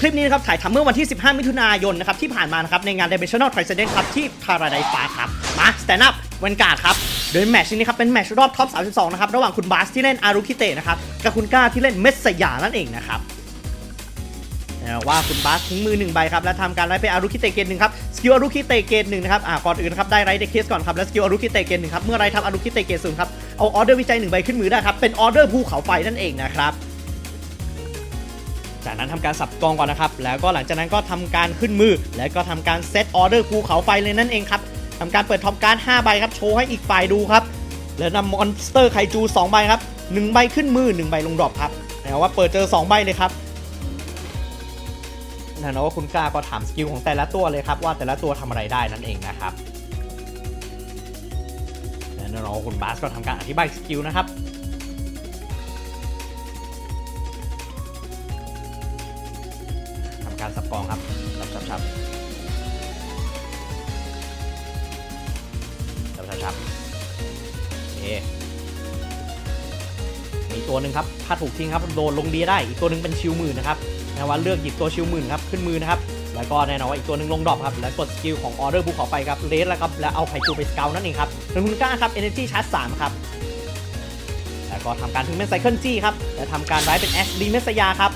คลิปนี้นะครับถ่ายทำเมื่อวันที่ 15 มิถุนายนนะครับที่ผ่านมานะครับในงาน Dimensional Transcendence ครับที่ Paradise Park ครับ มา Stand Up วันการ์ดครับ โดยแมตช์นี้ครับเป็นแมตช์รอบท็อป 32 นะครับระหว่างคุณบาสที่เล่นอารุคิเตะนะครับกับคุณก้าที่เล่นเมสยานั่นเองนะครับว่าคุณบาสทิ้งมือหนึ่งใบครับและทำการไล่ไปอารุคิเตเกนหนึ่งครับสกิลอารุคิเตเกนหนึ่งนะครับอ่าก่อนอื่นครับได้ไรเดเคสก่อนครับแล้วสกิลอารุคิเตเกนหนึ่งครับเมื่อไรทำอารุคิเตเกนศูนย์ครับเอาออเดอร์วิจัยหนึ่งใบขึ้นมือได้ครับเป็นออเดอร์ภูเขาไฟนั่นเองนะครับ จากนั้นทำการสับกองก่อนนะครับ แล้วก็หลังจากนั้นก็ทำการขึ้นมือ แล้วก็ทำการเซตออเดอร์ภูเขาไฟเลยนั่นเองครับทำการเปิดท็อปการ์ด5ใบครับ โชว์ให้อีกฝ่ายดูครับ แล้วนำมอนสเตอร์ไคจู 2 ใบครับ 1 ใบขึ้นมือ 1 ใบลงดรอปครับแต่ว่าเปิดเจอ 2 ใบเลยครับนะนะว่าคุณกล้าก็ถามสกิลของแต่ละตัวเลยครับว่าแต่ละตัวทำอะไรได้นั่นเองนะครับและแน่นอนว่าคุณบาสก็ทำการอธิบายสกิลนะครับ การสับกองครับสับสับสับสับสับสับโอเคมีตัวหนึ่งครับถ้าถูกทิ้งครับโดนลงดีได้อีกตัวหนึ่งเป็นชิวหมื่นนะครับนะว่าเลือกหยิบตัวชิลหมื่นครับขึ้นมือนะครับแล้วก็แน่นอนว่าอีกตัวหนึ่งลงดรอปครับแล้วกดสกิลของออเดอร์ภูเขาไฟครับเลสแล้วครับแล้วเอาไคจูไปสเกลนั่นเองครับเป็นคุณกล้าครับ Energy Charge 3ครับแล้วก็ทำการถึงเป็นไซเคิลจี้ครับและทำการไร้เป็นแอสลีเมสยาครับ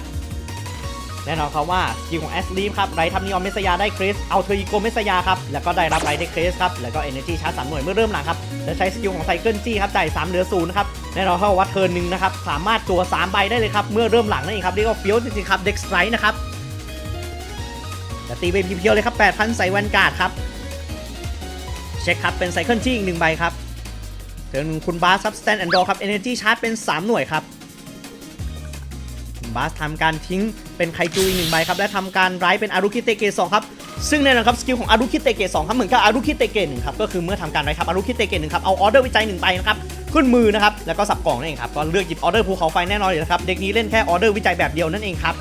แน่นอนครับว่าสกิลของแอสลีครับไรทำนิออนเมสยาได้คริสเอาเทอร์อีโกเมสยาครับแล้วก็ได้รับไรได้คริสครับแล้วก็ Energy Charge 3หน่วยเมื่อเริ่มหลังครับและใช้สกิลของไซเคิลจี้ครับจ่าย3เหลือ0นะครับแน่นอนครับว่าเทิร์นหนึ่งนะครับสามารถตัว3ใบได้เลยครับเมื่อเริ่มหลังนั่นเองครับเรียกว่าเฟี้ยวจริงๆครับเด็กไตร์นะครับจะตีไปเพียวๆเลยครับ8,000ใส่แวนการ์ดครับเช็คครับเป็นไซเคิลจี้อีกหนึ่งใบครับเทิร์นคุณบาสซับสแตนแอนด์ดอครับ Energy Charge เป็น 3 หน่วยครับ บาสทำการทิ้งเป็นไคจูอีกหนึ่งใบครับ และทำการไร้เป็นอารุคิเตเกะสองครับ ซึ่งแน่นอนครับสกิลของอารุคิเตเกะสองครับเหมือนกับอารุคิเตเกะหนึ่งครับ ก็คือเมื่อทำการไร้ครับอารุคิเตเกะหนึ่งครับ เอาออเดอร์วิจัยหนึ่งใบนะครับ ขึ้นมือนะครับ แล้วก็สับกล่องนั่นเองครับ ก็เลือกหยิบออเดอร์ภูเขาไฟแน่นอนเลยนะครับเด็กนี้เล่นแค่ออเดอร์วิจัยแบบเดียวนั่นเองครับ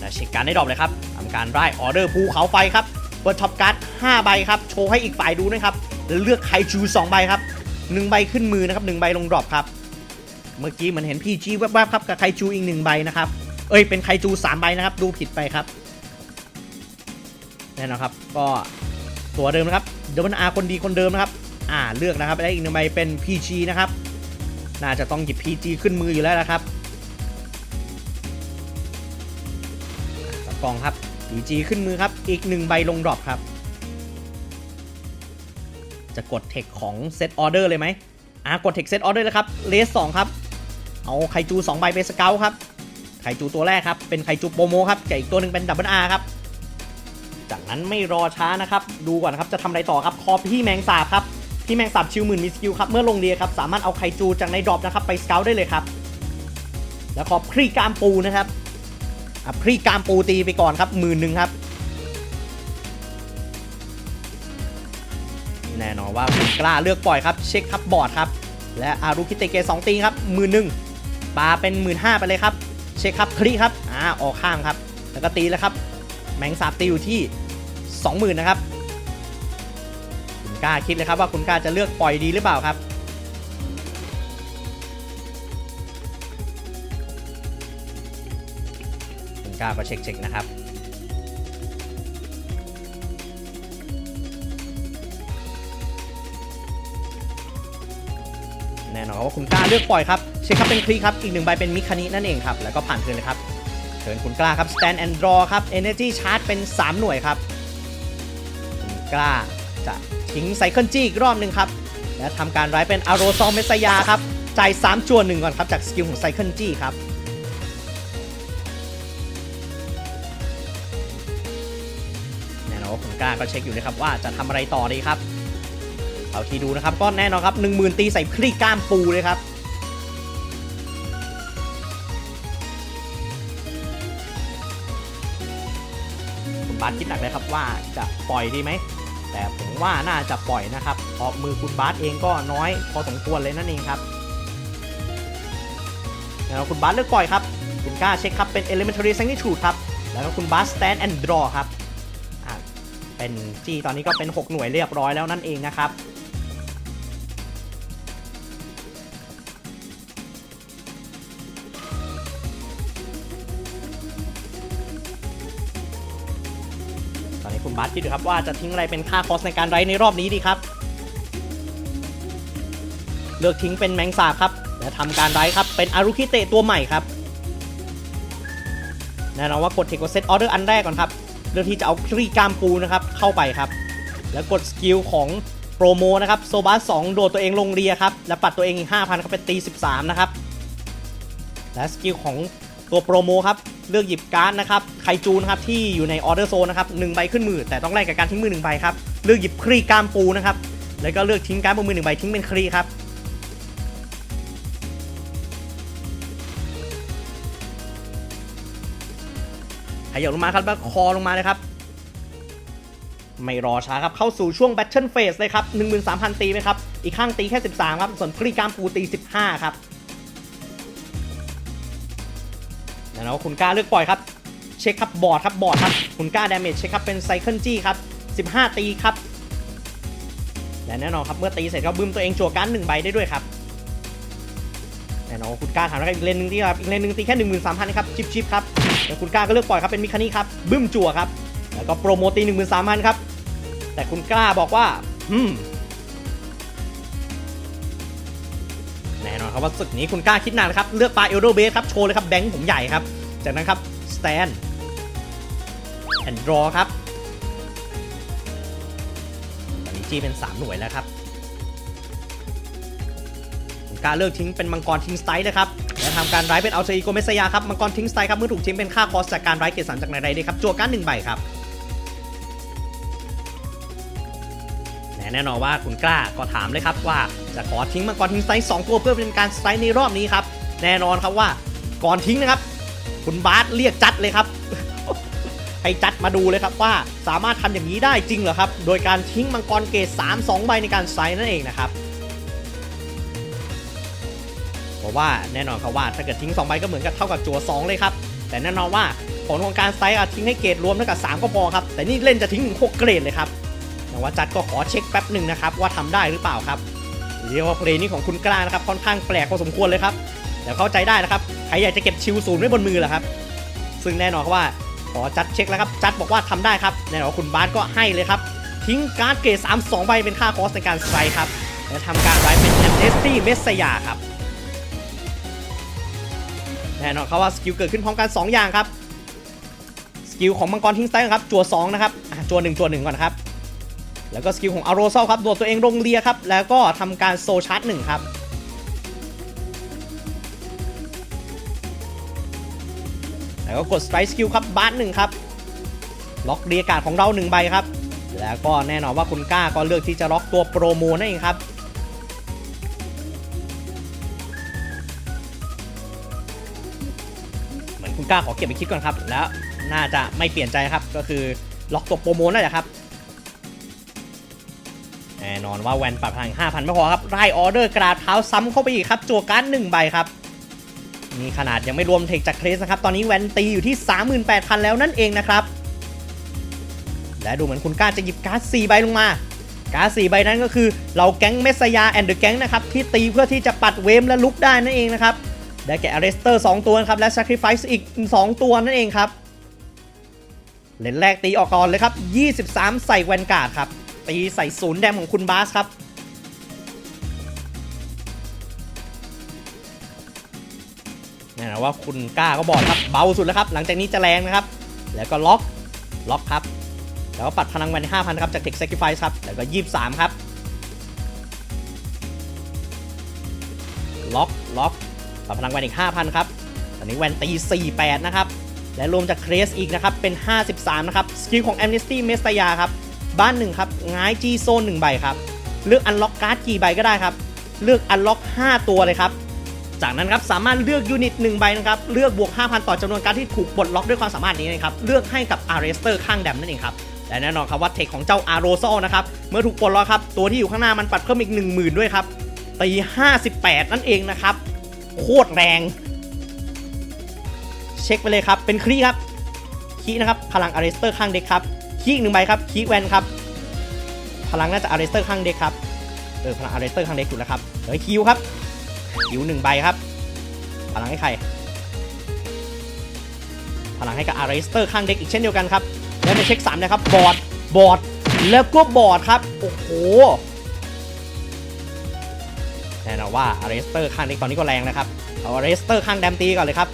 แล้วเช็คการได้ดรอปเลยครับทำการไล่ออเดอร์ภูเขาไฟครับเปิดท็อปการ์ด5ใบครับ โชว์ให้อีกฝ่ายดูนะครับแล้วเลือกไคจู2ใบครับหนึ่งใบขึ้นมือนะครับหนึ่งใบลงดรอปครับ เมื่อกี้เหมือนเห็น PG แวบๆครับกับไคจูอีกหนึ่งใบนะครับเอ้ยเป็นไคจูสามใบนะครับ ดูผิดไปครับแน่นอนครับ ก็ตัวเดิมนะครับเดวันอาคนดีคนเดิมนะครับ อ่าเลือกนะครับและอีกหนึ่งใบเป็น PG นะครับน่าจะต้องหยิบ PG ขึ้นมืออยู่แล้วนะครับสับกล่องครับ PG ขึ้นมือครับ อีกหนึ่งใบลงดรอปครับ จะกดเทคของเซตออเดอร์เลยไหมอะกดเทคเซตออเดอร์เลยครับเลสสองครับ เอาไคจู2ใบไปสเกลครับ ไคจูตัวแรกครับ เป็นไคจูโปรโมครับกับอีกตัวหนึ่งเป็นดับเบิลอาร์ครับ จากนั้นไม่รอช้านะครับ ดูก่อนครับ จะทำอะไรต่อครับ คอพี่แมงสาบครับ พี่แมงสาบชิวหมื่นมีสกิลครับ เมื่อลงเรียครับ สามารถเอาไคจูจากในดรอปนะครับไปสเกลได้เลยครับ แล้วขอพรีกามปูนะครับอะพรีกามปูตีไปก่อนครับหมื่นหนึ่งครับ แน่นอนว่าคุณกล้าเลือกปล่อยครับ เช็คครับบอร์ดครับ และอารุคิเตเกสองตีครับหมื่นหนึ่ง ปาเป็นหมื่นห้าไปเลยครับ เช็คครับคลีครับอ่าออกข้างครับ แล้วก็ตีแล้วครับ แมงสาบตีอยู่ที่ 20,000นะครับคุณกล้าคิดเลยครับว่าคุณกล้าจะเลือกปล่อยดีหรือเปล่าครับคุณกล้าก็เช็คๆนะครับ แน่นอนว่าคุณกล้าเลือกปล่อยครับเช็คครับเป็นคลีครับอีกหนึ่งใบเป็นมิคานินั่นเองครับแล้วก็ผ่านเทิร์นเลยครับเทิร์นคุณกล้าครับ stand and draw ครับ energy charge เป็น 3 หน่วยครับคุณกล้าจะทิ้งไซเคิลจี้อีกรอบหนึ่งครับและทำการไร้เป็นอารซอลเมสยาครับจ่าย3จวนหนึ่งก่อนครับจากสกิลของไซเคิลจี้ครับแน่นอนว่าคุณกล้าก็เช็คอยู่นะครับว่าจะทำอะไรต่อดีครับ เอาทีดูนะครับ ก็แน่นอนครับ 1 0,000 ตีใส่คลี่ก้ามปูเลยครับคุณบาสคิดหนักเลยครับว่าจะปล่อยดีไหม แต่ผมว่าน่าจะปล่อยนะครับ เพราะมือคุณบาสเองก็น้อยพอสมควรเลยนั่นเองครับแล้วคุณบาสเลือกปล่อยครับ คุณกล้าเช็คครับ เป็น elementary magnitude ครับ แล้วก็คุณบาส stand and draw ครับเป็นจีตอนนี้ก็เป็น 6 หน่วยเรียบร้อยแล้วนั่นเองนะครับ บาสคิดดูครับว่าจะทิ้งอะไรเป็นค่าคอสในการไรในรอบนี้ดีครับ เลือกทิ้งเป็นแมงสาบครับ และทำการไรครับ เป็นอารุคิเตะตัวใหม่ครับแน่นอนว่ากดเทคเซตออเดอร์อันแรกก่อนครับเลือกที่จะเอาครีกามปูนะครับเข้าไปครับ แล้วกดสกิลของโปรโมนะครับโซบาส2โดดตัวเองลงเรียครับ แล้วปัดตัวเองอีก5,000ครับเป็นตี13นะครับ และสกิลของตัวโปรโมครับ เลือกหยิบการ์ดนะครับไคจูนะครับที่อยู่ในออเดอร์โซนนะครับหนึ่งใบขึ้นมือ แต่ต้องแลกกับการทิ้งมือหนึ่งใบครับเลือกหยิบครีกามปูนะครับแล้วก็เลือกทิ้งการ์ดบนมือหนึ่งใบทิ้งเป็นครีครับขยับลงมาครับแล้วคอลงมาเลยครับไม่รอช้าครับ เข้าสู่ช่วงแบทเทิลเฟสเลยครับ 13,000 ตีไหมครับ อีกข้างตีแค่ 13 ครับ ส่วนครีกามปูตี 15 ครับ แล้วคุณกล้าเลือกปล่อยครับ เช็คครับบอร์ดครับบอร์ดครับคุณกล้าดาเมจเช็คครับเป็นไซเคิลจี้ครับ15 ตีครับ และแน่นอนครับเมื่อตีเสร็จก็บึ้มตัวเองจั่วการ์ดหนึ่งใบได้ด้วยครับแน่นอนคุณกล้าถามแล้วอีกเลนหนึ่งที่ครับอีกเลนหนึ่งตีแค่13,000ครับชิปชิปครับแล้วคุณกล้าก็เลือกปล่อยครับเป็นมิคานี่ครับบึ้มจั่วครับแล้วก็โปรโมตี13,000ครับแต่คุณกล้าบอกว่าอืมแน่นอนครับว่าศึกนี้คุณกล้าคิดนานครับเลือกปลาเอลโดเบสครับโชว์เลยครับแบงค์ผมใหญ่ครับ จากนั้นครับสแตนแอนดรอครับตอนนี้จีเป็น 3 หน่วยแล้วครับกล้าเลือกทิ้งเป็นมังกรทิ้งสไตล์เลยครับและทำการร้ายเป็นอัลเซอีโกเมสยาครับมังกรทิ้งสไตล์ครับเมื่อถูกทิ้งเป็นค่าคอสจากการร้ายเกรดสามจากในไรเดครับจั่วการหนึ่งใบครับแน่นอนว่าคุณกล้าก็ถามเลยครับว่าจะขอทิ้งมังกรทิ้งไซส์2ตัวเพื่อเป็นการสไตล์ในรอบนี้ครับแน่นอนครับว่าก่อนทิ้งนะครับ คุณบาสเรียกจัดเลยครับให้จัดมาดูเลยครับว่าสามารถทำอย่างนี้ได้จริงเหรอครับ โดยการทิ้งมังกรเกรด3 2ใบในการไซส์นั่นเองนะครับเพราะว่าแน่นอนครับว่าถ้าเกิดทิ้ง2ใบก็เหมือนกับเท่ากับจั่ว2เลยครับแต่แน่นอนว่าผลของการไซส์อาจทิ้งให้เกรดรวมเท่ากับ3ก็พอครับแต่นี่เล่นจะทิ้งถึง6เกรดเลยครับแต่ว่าจัดก็ขอเช็คแป๊บหนึ่งนะครับว่าทำได้หรือเปล่าครับเรียกว่าเพลงนี้ของคุณกล้านะครับค่อนข้างแปลกพอสมควรเลยครับ แต่เข้าใจได้นะครับ ใครอยากจะเก็บชิวศูนย์ไว้บนมือเหรอครับ ซึ่งแน่นอนครับว่าขอจัดเช็คแล้วครับ จัดบอกว่าทำได้ครับ แน่นอนคุณบาสก็ให้เลยครับ ทิ้งการ์ดเกรด3 2ใบเป็นค่าคอสในการสไตร์ครับ และทำการไว้เป็นแอนเทสตี้เมสซยาครับ แน่นอนครับว่าสกิลเกิดขึ้นพร้อมกัน 2 อย่างครับสกิลของมังกรทิ้งสไตร์ครับ จั่ว2นะครับจั่ว1จั่ว1ก่อนครับ แล้วก็สกิลของอารโรเซลครับ โดดตัวเองลงเรียครับ แล้วก็ทำการโซชาร์จหนึ่งครับ แล้วก็กดสไตร์สกิลครับบาร์หนึ่งครับ ล็อกเรียกาดของเราหนึ่งใบครับ แล้วก็แน่นอนว่าคุณกล้าก็เลือกที่จะล็อกตัวโปรโมนั่นเองครับเหมือนคุณกล้าขอเก็บไปคิดก่อนครับ แล้วน่าจะไม่เปลี่ยนใจครับ ก็คือล็อกตัวโปรโมนั่นแหละครับแน่นอนว่าแวนปรับพลัง5,000 ไม่พอครับไล่ออเดอร์กราดเท้าซ้ำเข้าไปอีกครับจั่วการ์ดหนึ่งใบครับ นี่ขนาดยังไม่รวมเทคจากเครสนะครับ ตอนนี้แวนตีอยู่ที่ 38,000 แล้วนั่นเองนะครับ และดูเหมือนคุณกล้าจะหยิบการ์ด4ใบลงมา การ์ด4ใบนั้นก็คือเราแก๊งเมสยาแอนเดอร์แก๊งนะครับ ที่ตีเพื่อที่จะปัดเวมและลุกได้นั่นเองนะครับ ได้แก่อเรสเตอร์2ตัวครับและ Sacrifice อีก 2 ตัวนั่นเองครับเลนแรกตีออกก่อนเลยครับ 23 ใส่แวนการ์ดครับตีใส่ศูนย์แดมของคุณบาสครับ น่นอนว่าคุณกล้าก็บอกครับเบาสุดแล้วครับ หลังจากนี้จะแรงนะครับ แล้วก็ล็อกล็อกครับ แล้วก็ปัดพลังแวน5,000นครับจาก Tech Sacrifice ครับ แล้วก็23ครับ ล็อกล็อกปัดพลังแวนอีก5,000ครับ ตอนนี้แวนตี48นะครับ และรวมจากเครสอีกนะครับ เป็น53นะครับ สกิลของ Amnesty เมสตายาครับ บ้านหนึ่งครับง้ายจีโซนหนึ่งใบครับ เลือกอันล็อกการ์ดกี่ใบก็ได้ครับ เลือกอันล็อก5ตัวเลยครับ จากนั้นครับสามารถเลือกยูนิต1ใบนะครับเลือกบวก 5,000 ต่อจำนวนการที่ถูกปลดล็อกด้วยความสามารถนี้นะครับเลือกให้กับอาร์เรสเตอร์ข้างแดมนั่นเองครับและแน่นอนครับว่าเทคของเจ้าอาร์โรโซนะครับเมื่อถูกปลดล็อกครับตัวที่อยู่ข้างหน้ามันปัดเพิ่มอีก 10,000 ด้วยครับตี58 นั่นเองนะครับโคตรแรง เช็คไปเลยครับเป็นครีครับคีนะครับพลังอาร์เรสเตอร์ข้างเด็กครับคีอีกหนึ่งใบครับคีแวนครับพลังน่าจะอาร์เรสเตอร์ข้างเด็กครับเออพลังอาร์เรสเตอร์ข้างเด็กถูกแล้วครับเฮ้ยคิวครับ คิวหนึ่งใบครับ พลังให้ใคร พลังให้กับอาร์เรสเตอร์ข้างเด็กอีกเช่นเดียวกันครับ แล้วในเช็ค3นะครับ บอด บอด แล้วก็บอดครับ โอ้โห แน่นอนว่าอเรสเตอร์ข้างนี้ตอนนี้ก็แรงนะครับ เอาอเรสเตอร์ข้างแดมตีก่อนเลยครับ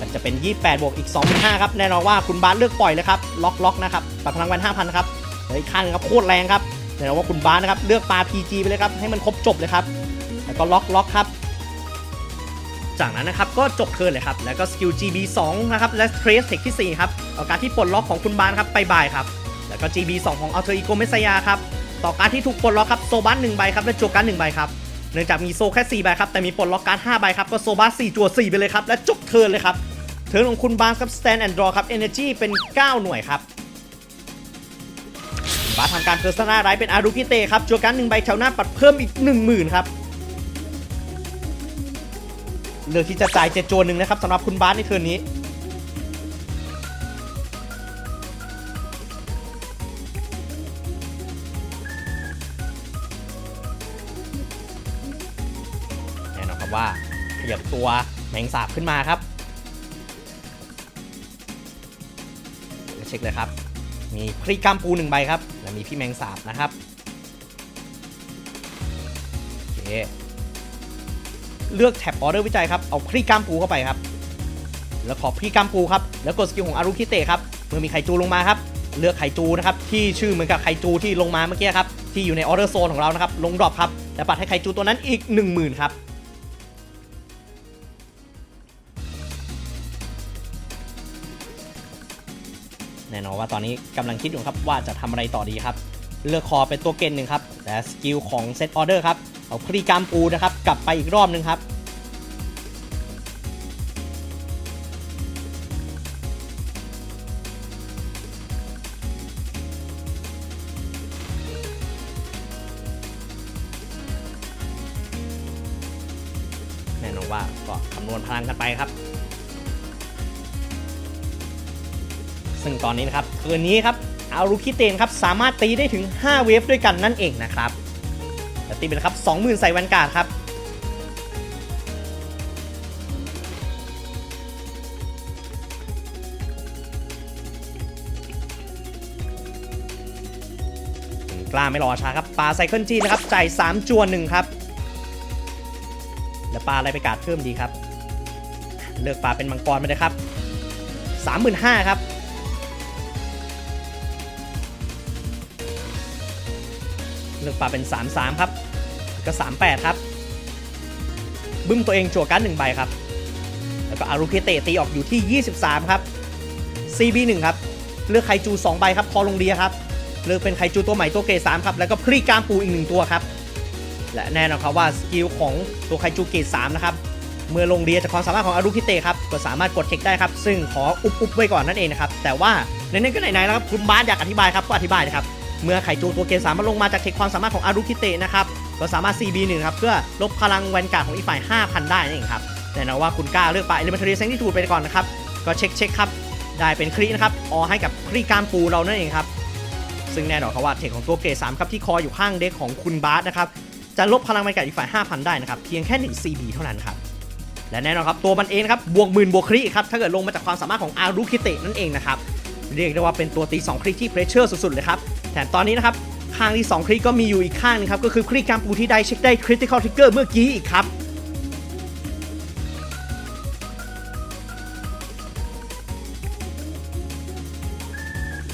มันจะเป็น 28 บวกอีก2,500ครับ แน่นอนว่าคุณบาสเลือกปล่อยเลยครับ ล็อกล็อกนะครับปัดพลังแวน5,000 ครับเฮ้ยข้างนึงครับโคตรแรงครับแน่นอนว่าคุณบาสนะครับเลือกปลา PG ไปเลยครับให้มันครบจบเลยครับ แล้วก็ล็อกล็อกครับ จากนั้นนะครับก็จบเทิร์นเลยครับ แล้วก็สกิล GB 2นะครับ และเทรสเทคที่ 4 ครับ เอาการที่ปลดล็อกของคุณบาสครับไปบายครับ แล้วก็ GB 2 ของอัลเทอร์อีโกเมสยาครับ ต่อการที่ถูกปลดล็อกครับโซบัส1ใบครับ และโจกัน1ใบครับ เนื่องจากมีโซแค่4ใบครับ แต่มีปลดล็อกการ5ใบครับ ก็โซบัส4จั่ว4ไปเลยครับ และจบเทิร์นเลยครับ เทิร์นของคุณบาสครับ stand and draw ครับ energy เป็น 9 หน่วยครับบาสทำการเพอร์ซนาไรเป็นอารุกิเตะครับจั่วการ์ด1ใบแถวหน้าปัดเพิ่มอีก 10,000ครับ เลือกที่จะจ่ายเจ็ดจวนหนึ่งนะครับสำหรับคุณบาสในเทิร์นนี้ แน่นอนครับว่าขยับตัวแมงสาบขึ้นมาครับเดี๋ยวเช็คเลยครับ มีพริกกัมปูหนึ่งใบครับ และมีพี่แมงสาบนะครับโอเค เลือกแท็บออเดอร์วิจัยครับเอาพริกกัมปูเข้าไปครับแล้วขอพริกกัมปูครับแล้วกดสกิลของอารุคิเตะครับเมื่อมีไคจูลงมาครับเลือกไคจูนะครับที่ชื่อเหมือนกับไคจูที่ลงมาเมื่อกี้ครับที่อยู่ในออเดอร์โซนของเรานะครับลงดรอปครับและปัดให้ไคจูตัวนั้นอีก 10,000ครับแน่นอนว่าตอนนี้กำลังคิดอยู่ครับว่าจะทำอะไรต่อดีครับ เลือกคอเป็นตัวเกณฑ์หนึ่งครับ และสกิลของเซตออเดอร์ครับ เอาพรีกรามปูนะครับ กลับไปอีกรอบหนึ่งครับ แน่นอนว่าก็คำนวณพลังกันไปครับ ซึ่งตอนนี้นะครับเทิร์นนี้ครับอารุคิเตนครับ สามารถตีได้ถึง 5 เวฟด้วยกันนั่นเองนะครับและตีไปแล้วครับ 20,000 ใส่แวนการ์ดครับ กล้าไม่รอช้าครับปลาไซเคิลจีนะครับ จ่าย 3จวนหนึ่งครับ แล้วปลาอะไรไปการ์ดเพิ่มดีครับ เลือกปลาเป็นมังกรไปเลยครับ 35,000ครับเลือกปลาเป็น 33 ครับ ก็38 ครับ บึ้มตัวเองจั่วการ์ดหนึ่งใบครับ แล้วก็อารุเคเตะตีออกอยู่ที่ 23 ครับ CB1 ครับ เลือกไคจู 2 ใบครับพอลงเดียครับ เลือกเป็นไคจูตัวใหม่ตัวเกรด3ครับ แล้วก็พรีกามปูอีกหนึ่งตัวครับ และแน่นอนครับว่าสกิลของตัวไคจูเกรด3นะครับ เมื่อลงเรียจากความสามารถของอารุคิเตะครับ ก็สามารถกดเทคได้ครับ ซึ่งขออุบอุบไว้ก่อนนั่นเองนะครับ แต่ว่าในนั้นก็ไหนๆแล้วครับ คุณบาสอยากอธิบายครับ ก็อธิบายนะครับ เมื่อไขจูตัวเกรดสามาลงมาจากเทคความสามารถของอารุคิเตะนะครับ ก็สามารถ CB1 ครับเพื่อลบพลังแวนการ์ดของอีกฝ่าย 5,000 ได้นั่นเองครับแต่นะว่าคุณกล้าเลือกไป Elementary s a n c t i t u d ไปก่อนนะครับ ก็เช็คเช็คครับ ได้เป็นครีนะครับออให้กับครีการปูเรานั่นเองครับ ซึ่งแน่นอนครับว่าเทคของตัวเกรด3ครับที่คออยู่ข้างเด็กของคุณบาสนะครับจะลบพลังแวนการ์ดอีกฝ่าย 5,000 ได้นะครับเพียงแค่1 CB เท่านั้นครับและแน่นอนครับตัวมันเองนครับบวกหมื่นบวกคริครับถ้าเกิดลงมาจากความสามารถของอารุคิเตะนั่นเองนะครับเรียกได้ว่าเป็นตัวตี2คริที่เพรสเชอร์สุดๆเลยครับแถมตอนนี้นะครับ ข้างที่ 2คริกก็มีอยู่อีกข้างนึงครับ ก็คือคริกการปูที่ได้เช็คได้คริติคอลทริกเกอร์เมื่อกี้อีกครับ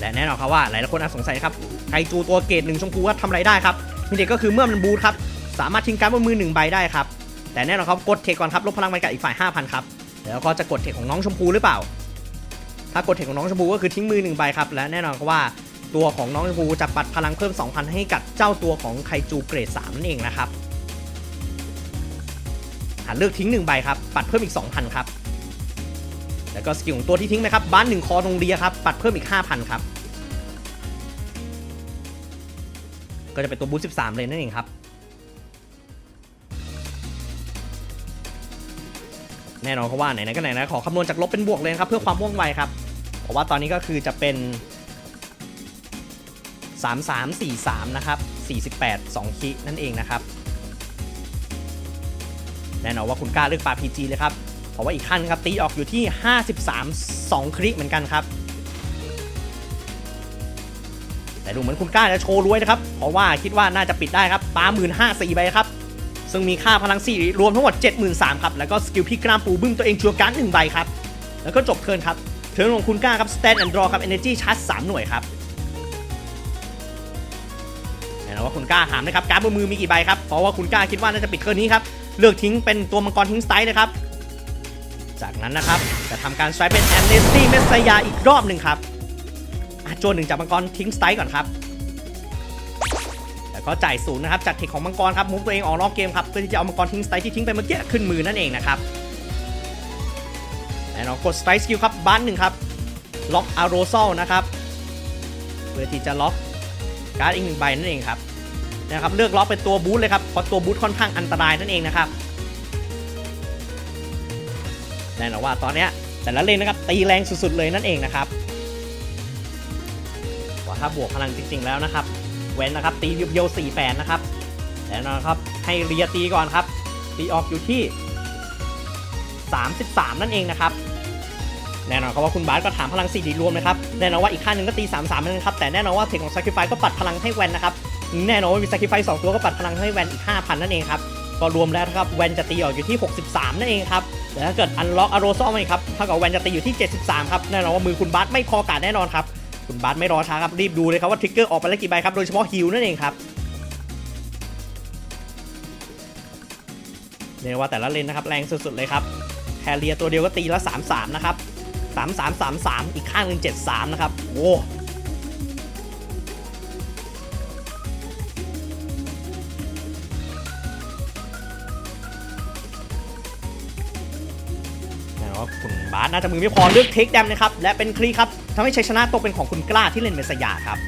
และแน่นอนครับว่าหลายๆคนอาจสงสัยครับไคจูตัวเกรดหนึ่งชมพูว่าทำอะไรได้ครับมีเด็กก็คือเมื่อมันบูทครับ สามารถทิ้งการ์ดบนมือหนึ่งใบได้ครับ แต่แน่นอนครับกดเทคก่อนครับลบพลังไปกับอีกฝ่าย5,000ครับแล้วก็จะกดเทคของน้องชมพูหรือเปล่า ถ้ากดเทคของน้องชมพูก็คือทิ้งมือหนึ่งใบครับและแน่นอนครับว่า ตัวของน้องชมพูจะปัดพลังเพิ่ม 2,000 ให้กับเจ้าตัวของไคจูเกรด 3 นั่นเองนะครับหาเลือกทิ้ง1ใบครับ ปัดเพิ่มอีก 2,000 ครับ แล้วก็สกิลของตัวที่ทิ้งนะครับ บ้านหนึ่งคอตรงเรียครับ ปัดเพิ่มอีก 5,000 ครับ ก็จะเป็นตัวบูส13 เลยนั่นเองครับแน่นอนเขาว่าไหนๆก็ไหนๆขอคำนวณจากลบเป็นบวกเลยนะครับ เพื่อความว่องไวครับเพราะว่าตอนนี้ก็คือจะเป็น 3343 นะครับ 48 2 คินั่นเองนะครับ แน่นอนว่าคุณกล้าเลือกปลา PG เลยครับ เพราะว่าอีกขั้นครับ ตีออกอยู่ที่ 53 2คริเหมือนกันครับ แต่ดูเหมือนคุณกล้าจะโชว์รวยนะครับ เพราะว่าคิดว่าน่าจะปิดได้ครับปาหมื่นห้าสี่ใบครับ ซึ่งมีค่าพลังสี่รวมทั้งหมด 73,000ครับ แล้วก็สกิลพี่กล้ามปูบึ้มตัวเองชัวร์การ์ดหนึ่งใบครับ แล้วก็จบเทิร์นครับ เทิร์นของคุณกล้าครับ stand and draw ครับ energy charge 3หน่วยครับ แน่นอนว่าคุณกล้าถามนะครับการ์ดบนมือมีกี่ใบครับเพราะว่าคุณกล้าคิดว่าน่าจะปิดเทิร์นนี้ครับเลือกทิ้งเป็นตัวมังกรทิ้งสไตล์นะครับจากนั้นนะครับจะทำการสไตร์เป็น amnesty messiah อีกรอบหนึ่งครับอะโจนหนึ่งจากมังกรทิ้งสไตล์ก่อนครับแล้วก็จ่ายศูนย์นะครับจัดเทคของมังกรครับมุกตัวเองออกนอกเกมครับเพื่อที่จะเอามังกรทิ้งสไตล์ที่ทิ้งไปเมื่อกี้ขึ้นมือนั่นเองนะครับแน่นอนกดสไตล์สกิลครับบ้านหนึ่งครับล็อกอารโรซอลนะครับเพื่อที่จะล็อก การ์ดอีกหนึ่งใบนั่นเองครับนะครับเลือกล็อกเป็นตัวบูทเลยครับเพราะตัวบูทค่อนข้างอันตรายนั่นเองนะครับแน่นอนว่าตอนนี้แต่ละเลนนะครับตีแรงสุดๆเลยนั่นเองนะครับว่าถ้าบวกพลังจริง ๆแล้วนะครับเว้นนะครับตีเดียวสี่แปดนะครับแน่นอนครับให้เรียตีก่อนครับตีออกอยู่ที่ 33 นั่นเองนะครับ แน่นอนครับว่าคุณบาสก็ถามพลัง4ดีรวมนะครับแน่นอนว่าอีกข้างหนึ่งก็ตี33นั่นนะครับแต่แน่นอนว่าเทคของ Sacrifice ก็ปัดพลังให้แวนนะครับแน่นอนว่ามี Sacrifice 2ตัวก็ปัดพลังให้แวนอีก5,000นั่นเองครับก็รวมแล้วครับแวนจะตีออกอยู่ที่ 63 นั่นเองครับแต่ถ้าเกิดอันล็อกอโรซอมอีกครับเท่ากับแวนจะตีอยู่ที่ 73 ครับแน่นอนว่ามือคุณบาสไม่พอกาดแน่นอนครับคุณบาสไม่รอช้าครับรีบดูเลยครับว่าทริกเกอร์ออกไปแล้วกี่ใบครับโดยเฉพาะฮิลนั่นเองครับเรียกว่าแต่ละเลนนะครับแรงสุดๆเลยครับแคเรียตัวเดียวก็ตีละ 3-3 นะครับ 3-3-3-3 อีกข้างหนึ่ง7-3 นะครับ โอ้แน่นอนว่าคุณบาสน่าจะมือไม่พอเลือกเทคแดมนะครับ และเป็นคลีครับทำให้ชัยชนะตกเป็นของคุณกล้าที่เล่นเมสยาครับ